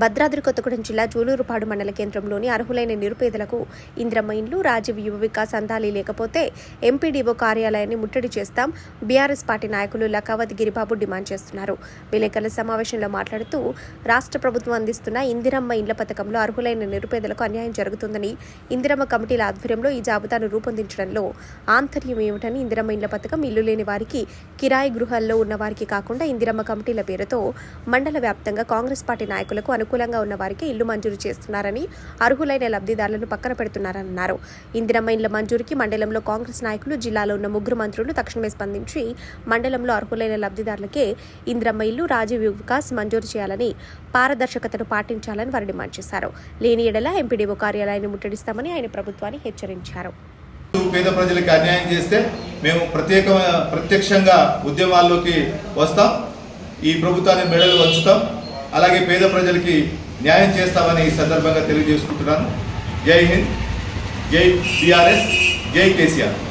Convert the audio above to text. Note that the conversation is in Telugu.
భద్రాద్రి కొత్తగూడెం జిల్లా జూలూరుపాడు మండల కేంద్రంలోని అర్హులైన నిరుపేదలకు ఇంద్రమ్మ ఇండ్లు రాజీవ్ యువ వికాస్ అందాలి లేకపోతే ఎంపీడీఓ కార్యాలయాన్ని ముట్టడి చేస్తాం. బీఆర్ఎస్ పార్టీ నాయకులు లకావతి గిరిబాబు డిమాండ్ చేస్తున్నారు. విలేకరుల సమావేశంలో మాట్లాడుతూ రాష్ట్ర ప్రభుత్వం అందిస్తున్న ఇందిరమ్మ ఇండ్ల పథకంలో అర్హులైన నిరుపేదలకు అన్యాయం జరుగుతుందని ఇందిరమ్మ కమిటీల ఆధ్వర్యంలో ఈ జాబితాను రూపొందించడంలో ఆంతర్యం ఏమిటని ఇందిరమ్మ ఇండ్ల పథకం ఇల్లు లేని వారికి కిరాయి గృహాల్లో ఉన్న వారికి కాకుండా ఇందిరమ్మ కమిటీల పేరుతో మండల వ్యాప్తంగా కాంగ్రెస్ పార్టీ నాయకులకు అను అనుకూలంగా ఉన్న వారికి ఇల్లు మంజూరు చేస్తున్నారని అర్హులైన లబ్ధిదారులను పక్కన పెడుతున్నారన్నారు. ఇందిరమ్మ ఇండ్ల మంజూరుకి మండలంలో కాంగ్రెస్ నాయకులు జిల్లాలో ఉన్న ముగ్గురు మంత్రులు తక్షణమే స్పందించి మండలంలో అర్హులైన లబ్ధిదారులకే ఇందిరమ్మ ఇల్లు రాజీవ్ వికాస్ మంజూరు చేయాలని పారదర్శకతను పాటించాలని వారు డిమాండ్ చేశారు. లేని ఎడల ఎంపీడీఓ కార్యాలయాన్ని ముట్టడిస్తామని ఆయన ప్రభుత్వాన్ని హెచ్చరించారు. పేద ప్రజలకి అన్యాయం చేస్తే మేము ప్రత్యేక ప్రత్యక్షంగా ఉద్యమాల్లోకి వస్తాం. ఈ ప్రభుత్వాన్ని మెడలు వంచుతాం. అలాగే పేద ప్రజలకి న్యాయం చేస్తామని ఈ సందర్భంగా తెలియజేసుకుంటున్నాను. జై హింద్ జై బీఆర్ఎస్ జై కేసీఆర్.